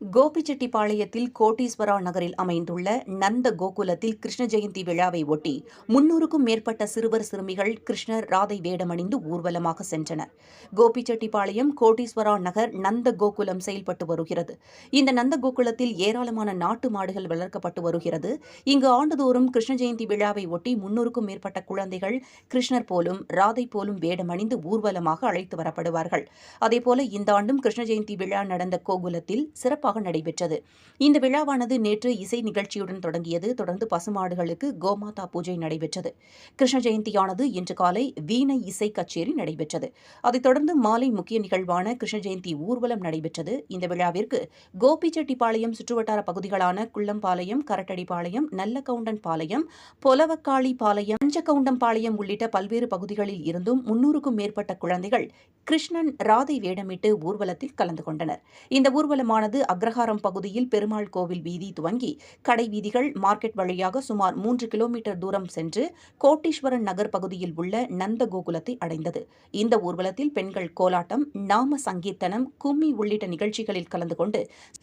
கோபிச்செட்டிப்பாளையத்தில் கோட்டீஸ்வரா நகரில் அமைந்துள்ள நந்த கோகுலத்தில் கிருஷ்ண ஜெயந்தி விழாவை ஒட்டி முன்னூறுக்கும் மேற்பட்ட சிறுவர் சிறுமிகள் கிருஷ்ணர் ராதை வேடமணிந்து ஊர்வலமாக சென்றனர். கோபிச்செட்டிப்பாளையம் கோட்டீஸ்வரா நகர் நந்த கோகுலம் செயல்பட்டு வருகிறது. இந்த நந்த கோகுலத்தில் ஏராளமான நாட்டு மாடுகள் வளர்க்கப்பட்டு வருகிறது. இங்கு ஆண்டுதோறும் கிருஷ்ண ஜெயந்தி விழாவை ஒட்டி முன்னூறுக்கும் மேற்பட்ட குழந்தைகள் கிருஷ்ணர் போலும் ராதை போலும் வேடமணிந்து ஊர்வலமாக அழைத்து வரப்படுவார்கள். அதேபோல இந்த ஆண்டும் கிருஷ்ண ஜெயந்தி விழா நடந்த கோகுலத்தில் சிறப்பாக நடைபெற்றது. இந்த விழாவானது நேற்று இசை நிகழ்ச்சியுடன் தொடங்கியது. தொடர்ந்து பசுமாடுகளுக்கு கோமாதா பூஜை நடைபெற்றது. கிருஷ்ண ஜெயந்தியானது இன்று காலை வீணை இசை கச்சேரி நடைபெற்றது. அதைத் தொடர்ந்து மாலை முக்கிய நிகழ்வான கிருஷ்ண ஜெயந்தி ஊர்வலம் நடைபெற்றது. இந்த விழாவிற்கு கோபிச்செட்டிப்பாளையம் சுற்றுவட்டார பகுதிகளான குள்ளம்பாளையம் கரட்டடிப்பாளையம் நல்லக்கவுண்டன் பாளையம் பொலவக்காளி பாளையம் பஞ்சகவுண்டம் பாளையம் உள்ளிட்ட பல்வேறு பகுதிகளில் இருந்தும் முன்னூறுக்கும் மேற்பட்ட குழந்தைகள் கிருஷ்ணன் ராதை வேடமிட்டு ஊர்வலத்தில் கலந்து கொண்டனர். இந்த ஊர்வலமானது அக்ரஹாரம் பகுதியில் பெருமாள் கோவில் வீதி துவங்கி கடை வீதிகள் மார்க்கெட் வழியாக சுமார் மூன்று கிலோமீட்டர் தூரம் சென்று கோட்டீஸ்வரன் நகர் பகுதியில் உள்ள நந்த கோகுலத்தை அடைந்தது. இந்த ஊர்வலத்தில் பெண்கள் கோலாட்டம் நாம சங்கீர்த்தனம் கும்மி உள்ளிட்ட நிகழ்ச்சிகளில் கலந்து கொண்டு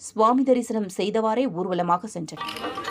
சுவாமி தரிசனம் செய்தவாறே ஊர்வலமாக சென்றனர்.